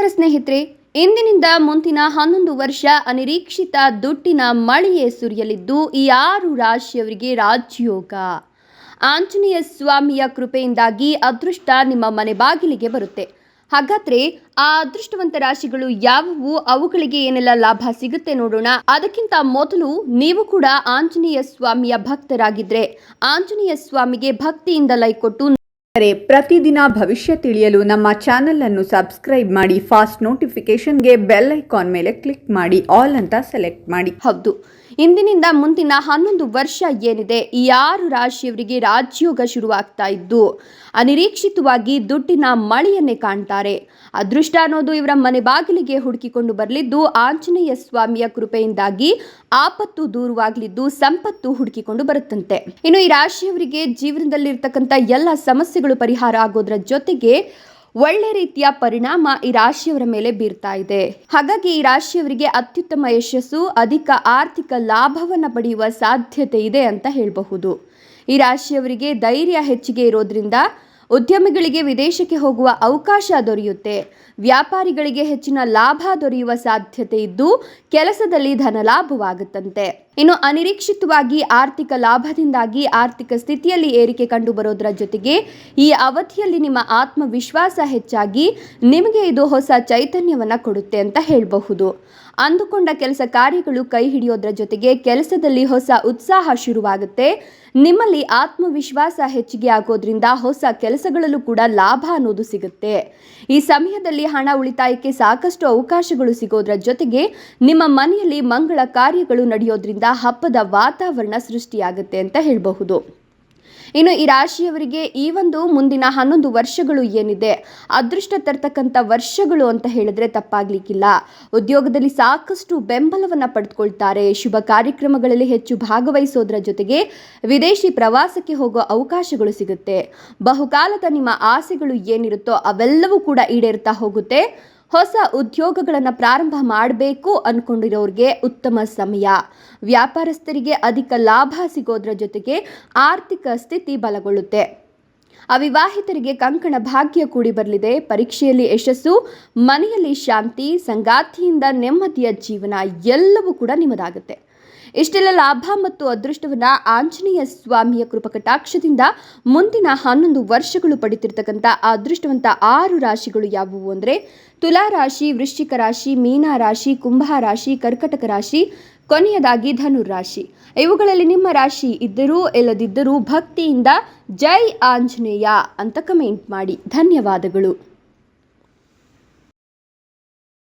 ನಮಸ್ಕಾರ ಸ್ನೇಹಿತರೆ, ಇಂದಿನಿಂದ ಮುಂದಿನ ಹನ್ನೊಂದು ವರ್ಷ ಅನಿರೀಕ್ಷಿತ ದುಡ್ಡಿನ ಮಳೆಯೇ ಸುರಿಯಲಿದ್ದು, ಈ ಆರು ರಾಶಿಯವರಿಗೆ ರಾಜ್ಯೋಗ. ಆಂಜನೇಯ ಸ್ವಾಮಿಯ ಕೃಪೆಯಿಂದಾಗಿ ಅದೃಷ್ಟ ನಿಮ್ಮ ಮನೆ ಬಾಗಿಲಿಗೆ ಬರುತ್ತೆ. ಹಾಗಾದ್ರೆ ಆ ಅದೃಷ್ಟವಂತ ರಾಶಿಗಳು ಯಾವುವು? ಅವುಗಳಿಗೆ ಏನೆಲ್ಲ ಲಾಭ ಸಿಗುತ್ತೆ ನೋಡೋಣ. ಅದಕ್ಕಿಂತ ಮೊದಲು ನೀವು ಕೂಡ ಆಂಜನೇಯ ಸ್ವಾಮಿಯ ಭಕ್ತರಾಗಿದ್ರೆ, ಆಂಜನೇಯ ಸ್ವಾಮಿಗೆ ಭಕ್ತಿಯಿಂದ ಲೈಕ್ ಕೊಟ್ಟು ಆದರೆ ಪ್ರತಿದಿನ ಭವಿಷ್ಯ ತಿಳಿಯಲು ನಮ್ಮ ಚಾನೆಲ್ ಅನ್ನು ಸಬ್ಸ್ಕ್ರೈಬ್ ಮಾಡಿ, ಫಾಸ್ಟ್ ನೋಟಿಫಿಕೇಶನ್ಗೆ ಬೆಲ್ ಐಕಾನ್ ಮೇಲೆ ಕ್ಲಿಕ್ ಮಾಡಿ, ಆಲ್ ಅಂತ ಸೆಲೆಕ್ಟ್ ಮಾಡಿ. ಹೌದು. ಇಂದಿನಿಂದ ಮುಂದಿನ ಹನ್ನೊಂದು ವರ್ಷ ಏನಿದೆ, ಈ ಆರು ರಾಶಿಯವರಿಗೆ ರಾಜ್ಯೋಗ ಶುರುವಾಗ್ತಾ ಇದ್ದು, ಅನಿರೀಕ್ಷಿತವಾಗಿ ದುಡ್ಡಿನ ಮಳೆಯನ್ನೇ ಕಾಣ್ತಾರೆ. ಅದೃಷ್ಟ ಅನ್ನೋದು ಇವರ ಮನೆ ಬಾಗಿಲಿಗೆ ಹುಡುಕಿಕೊಂಡು ಬರಲಿದ್ದು, ಆಂಜನೇಯ ಸ್ವಾಮಿಯ ಕೃಪೆಯಿಂದಾಗಿ ಆಪತ್ತು ದೂರವಾಗಲಿದ್ದು, ಸಂಪತ್ತು ಹುಡುಕಿಕೊಂಡು ಬರುತ್ತಂತೆ. ಇನ್ನು ಈ ರಾಶಿಯವರಿಗೆ ಜೀವನದಲ್ಲಿರ್ತಕ್ಕಂಥ ಎಲ್ಲ ಸಮಸ್ಯೆಗಳು ಪರಿಹಾರ ಆಗೋದ್ರ ಜೊತೆಗೆ ಒಳ್ಳೆ ರೀತಿಯ ಪರಿಣಾಮ ಈ ರಾಶಿಯವರ ಮೇಲೆ ಬೀರ್ತಾ ಇದೆ. ಹಾಗಾಗಿ ಈ ರಾಶಿಯವರಿಗೆ ಅತ್ಯುತ್ತಮ ಯಶಸ್ಸು, ಅಧಿಕ ಆರ್ಥಿಕ ಲಾಭವನ್ನು ಪಡೆಯುವ ಸಾಧ್ಯತೆ ಇದೆ ಅಂತ ಹೇಳಬಹುದು. ಈ ರಾಶಿಯವರಿಗೆ ಧೈರ್ಯ ಹೆಚ್ಚಿಗೆ ಇರೋದ್ರಿಂದ ಉದ್ಯಮಿಗಳಿಗೆ ವಿದೇಶಕ್ಕೆ ಹೋಗುವ ಅವಕಾಶ ದೊರೆಯುತ್ತೆ. ವ್ಯಾಪಾರಿಗಳಿಗೆ ಹೆಚ್ಚಿನ ಲಾಭ ದೊರೆಯುವ ಸಾಧ್ಯತೆ ಇದ್ದು, ಕೆಲಸದಲ್ಲಿ ಧನ ಲಾಭವಾಗುತ್ತಂತೆ. ಇನ್ನು ಅನಿರೀಕ್ಷಿತವಾಗಿ ಆರ್ಥಿಕ ಲಾಭದಿಂದಾಗಿ ಆರ್ಥಿಕ ಸ್ಥಿತಿಯಲ್ಲಿ ಏರಿಕೆ ಕಂಡು ಬರೋದರ ಜೊತೆಗೆ, ಈ ಅವಧಿಯಲ್ಲಿ ನಿಮ್ಮ ಆತ್ಮವಿಶ್ವಾಸ ಹೆಚ್ಚಾಗಿ ನಿಮಗೆ ಇದು ಹೊಸ ಚೈತನ್ಯವನ್ನು ಕೊಡುತ್ತೆ ಅಂತ ಹೇಳಬಹುದು. ಅಂದುಕೊಂಡ ಕೆಲಸ ಕಾರ್ಯಗಳು ಕೈ ಹಿಡಿಯೋದ್ರ ಜೊತೆಗೆ ಕೆಲಸದಲ್ಲಿ ಹೊಸ ಉತ್ಸಾಹ ಶುರುವಾಗುತ್ತೆ. ನಿಮ್ಮಲ್ಲಿ ಆತ್ಮವಿಶ್ವಾಸ ಹೆಚ್ಚಿಗೆ ಆಗೋದ್ರಿಂದ ಹೊಸ ಕೆಲಸಗಳಲ್ಲೂ ಕೂಡ ಲಾಭ ಅನ್ನೋದು ಸಿಗುತ್ತೆ. ಈ ಸಮಯದಲ್ಲಿ ಹಣ ಉಳಿತಾಯಕ್ಕೆ ಸಾಕಷ್ಟು ಅವಕಾಶಗಳು ಸಿಗೋದ್ರ ಜೊತೆಗೆ ನಿಮ್ಮ ಮನೆಯಲ್ಲಿ ಮಂಗಳ ಕಾರ್ಯಗಳು ನಡೆಯೋದ್ರಿಂದ ಹಬ್ಬದ ವಾತಾವರಣ ಸೃಷ್ಟಿಯಾಗುತ್ತೆ ಅಂತ ಹೇಳಬಹುದು. ಇನ್ನು ಈ ರಾಶಿಯವರಿಗೆ ಈ ಒಂದು ಮುಂದಿನ ಹನ್ನೊಂದು ವರ್ಷಗಳು ಏನಿದೆ? ಅದೃಷ್ಟ ತರ್ತಕ್ಕಂಥ ವರ್ಷಗಳು ಅಂತ ಹೇಳಿದ್ರೆ ತಪ್ಪಾಗ್ಲಿಕ್ಕಿಲ್ಲ. ಉದ್ಯೋಗದಲ್ಲಿ ಸಾಕಷ್ಟು ಬೆಂಬಲವನ್ನು ಪಡೆದುಕೊಳ್ತಾರೆ ಶುಭ ಕಾರ್ಯಕ್ರಮಗಳಲ್ಲಿ ಹೆಚ್ಚು ಭಾಗವಹಿಸೋದ್ರ ಜೊತೆಗೆ ವಿದೇಶಿ ಪ್ರವಾಸಕ್ಕೆ ಹೋಗೋ ಅವಕಾಶಗಳು ಸಿಗುತ್ತೆ. ಬಹುಕಾಲದ ನಿಮ್ಮ ಆಸೆಗಳು ಏನಿರುತ್ತೋ ಅವೆಲ್ಲವೂ ಕೂಡ ಈಡೇರ್ತಾ ಹೋಗುತ್ತೆ. ಹೊಸ ಉದ್ಯೋಗಗಳನ್ನು ಪ್ರಾರಂಭ ಮಾಡಬೇಕು ಅಂದ್ಕೊಂಡಿರೋರಿಗೆ ಉತ್ತಮ ಸಮಯ. ವ್ಯಾಪಾರಸ್ಥರಿಗೆ ಅಧಿಕ ಲಾಭ ಸಿಗೋದ್ರ ಜೊತೆಗೆ ಆರ್ಥಿಕ ಸ್ಥಿತಿ ಬಲಗೊಳ್ಳುತ್ತೆ. ಅವಿವಾಹಿತರಿಗೆ ಕಂಕಣ ಭಾಗ್ಯ ಕೂಡಿ ಬರಲಿದೆ. ಪರೀಕ್ಷೆಯಲ್ಲಿ ಯಶಸ್ಸು, ಮನೆಯಲ್ಲಿ ಶಾಂತಿ, ಸಂಗಾತಿಯಿಂದ ನೆಮ್ಮದಿಯ ಜೀವನ ಎಲ್ಲವೂ ಕೂಡ ನಿಮ್ಮದಾಗುತ್ತೆ. ಇಷ್ಟೆಲ್ಲ ಲಾಭ ಮತ್ತು ಅದೃಷ್ಟವನ್ನ ಆಂಜನೇಯ ಸ್ವಾಮಿಯ ಕೃಪಕಟಾಕ್ಷದಿಂದ ಮುಂದಿನ ಹನ್ನೊಂದು ವರ್ಷಗಳು ಪಡಿತಿರ್ತಕ್ಕಂಥ ಆ ಅದೃಷ್ಟವಂತ ಆರು ರಾಶಿಗಳು ಯಾವುವು ಅಂದರೆ ತುಲಾ ರಾಶಿ, ವೃಶ್ಚಿಕ ರಾಶಿ, ಮೀನಾ ರಾಶಿ, ಕುಂಭ ರಾಶಿ, ಕರ್ಕಟಕ ರಾಶಿ, ಕೊನೆಯದಾಗಿ ಧನುರ್ ರಾಶಿ. ಇವುಗಳಲ್ಲಿ ನಿಮ್ಮ ರಾಶಿ ಇದ್ದರೂ ಇಲ್ಲದಿದ್ದರೂ ಭಕ್ತಿಯಿಂದ ಜೈ ಆಂಜನೇಯ ಅಂತ ಕಮೆಂಟ್ ಮಾಡಿ. ಧನ್ಯವಾದಗಳು.